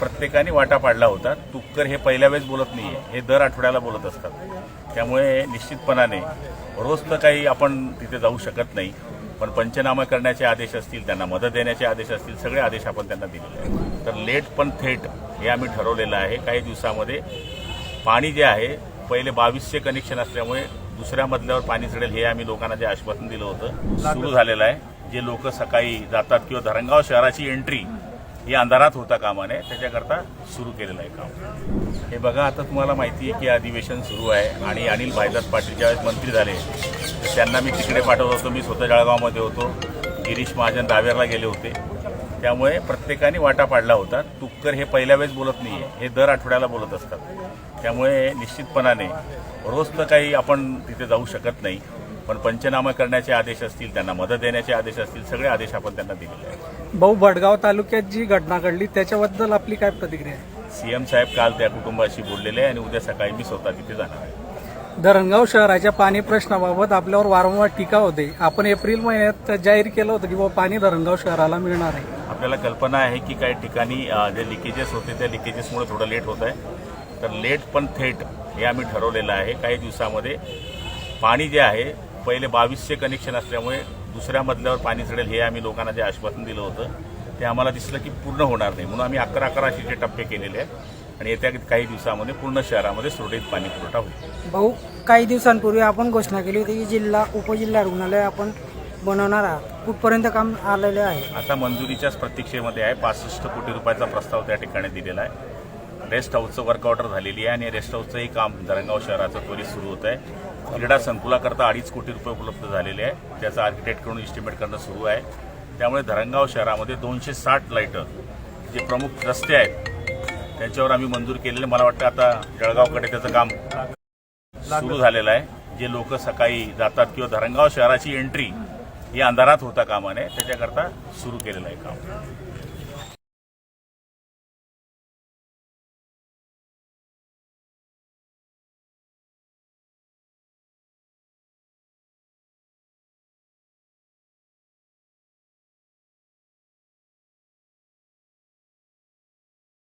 प्रत्येकाने वाटा पाडला होता. तुपकर हे पहिल्या वेळेस बोलत नाही हे दर आठवड्याला बोलत असतात. त्यामुळे निश्चितपणाने रोज तर काही आपण तिथे जाऊ शकत नाही पण पंचनामा करण्याचे आदेश असतील त्यांना मदत देण्याचे आदेश असतील सगळे आदेश आपण त्यांना दिलेले आहेत. तर लेट पण थेट हे आम्ही ठरवलेलं आहे. काही दिवसामध्ये पाणी जे आहे पहिले बावीसशे कनेक्शन असल्यामुळे दुसऱ्या मधल्यावर पाणी चढेल हे आम्ही लोकांना जे आश्वासन दिलं होतं सुरू झालेलं आहे. जे लोक सकाळी जातात किंवा धरणगाव शहराची एंट्री ही अंधारात होता कामाने त्याच्याकरता सुरू केलेलं आहे काम. हे बघा आता तुम्हाला माहिती आहे की अधिवेशन सुरू आहे आणि अनिल भाईदास पाटील ज्यावेळेस मंत्री झाले तर त्यांना मी तिकडे पाठवत होतो. मी स्वतः जळगावमध्ये होतो. गिरीश महाजन दावेरला गेले होते. त्यामुळे प्रत्येकाने वाटा पाडला होता. तुपकर हे पहिल्या वेळेस बोलत नाही आहे हे दर आठवड्याला बोलत असतात. त्यामुळे निश्चितपणाने रोज तर काही आपण तिथे जाऊ शकत नाही. पण पंचनामा करण्याचे आदेश असतील त्यांना मदत देण्याचे आदेश असतील सगळे आदेश आपण त्यांना दिलेले आहेत. भाऊ भडगाव तालुक्यात जी घटना घडली त्याच्याबद्दल आपली काय प्रतिक्रिया आहे? सीएम साहेब काल त्या कुटुंबाशी बोललेले आहे आणि उद्या सकाळी मी स्वतः तिथे जाणार आहे. धरणगाव शहराच्या पाणी प्रश्नाबाबत आपल्यावर वारंवार टीका होते. आपण एप्रिल महिन्यात जाहीर केलं होतं की बाबा पाणी धरणगाव शहराला मिळणार आहे. आपल्याला कल्पना आहे की काही ठिकाणी जे लिकेजेस होते त्या लिकेजेसमुळे थोडं लेट होत आहे. तर लेट पण थेट हे आम्ही ठरवलेलं आहे. काही दिवसामध्ये पाणी जे आहे पहिले बावीसशे कनेक्शन असल्यामुळे दुसऱ्या मजल्यावर पाणी चढेल हे आम्ही लोकांना जे आश्वासन दिलं होतं ते आम्हाला दिसलं की पूर्ण होणार नाही. म्हणून आम्ही अकरा अकरा अशीचे टप्पे केलेले आहेत आणि येत्या काही दिवसामध्ये पूर्ण शहरामध्ये सुरळीत पाणी पुरवठा होईल. भाऊ काही दिवसांपूर्वी आपण घोषणा केली होती की जिल्हा उपजिल्हा रुग्णालय आपण बनवणार आहात. कुठपर्यंत काम आलेले आहे? आता मंजुरीच्याच प्रतीक्षेमध्ये आहे. पासष्ट कोटी रुपयाचा प्रस्ताव त्या ठिकाणी दिलेला आहे. रेस्ट हाऊसचं वर्कआउटर झालेली आहे आणि रेस्ट हाऊसचंही काम धरणगाव शहराचं त्वरित सुरू होत आहे. क्रीडा संकुलाकरता अडीच कोटी रुपये उपलब्ध झालेले आहे. त्याचं आर्किटेक्टकडून इस्टिमेट करणं सुरू आहे. त्यामुळे धरणगाव शहरामध्ये दोनशे साठ लाईटं जे प्रमुख रस्ते आहेत त्यांच्यावर आम्ही मंजूर केलेले. मला वाटतं आता जळगावकडे त्याचं काम सुरू झालेलं आहे. जे लोक सकाळी जातात किंवा धरणगाव शहराची एंट्री ही अंधारात होता कामाने त्याच्याकरता सुरू केलेलं आहे काम.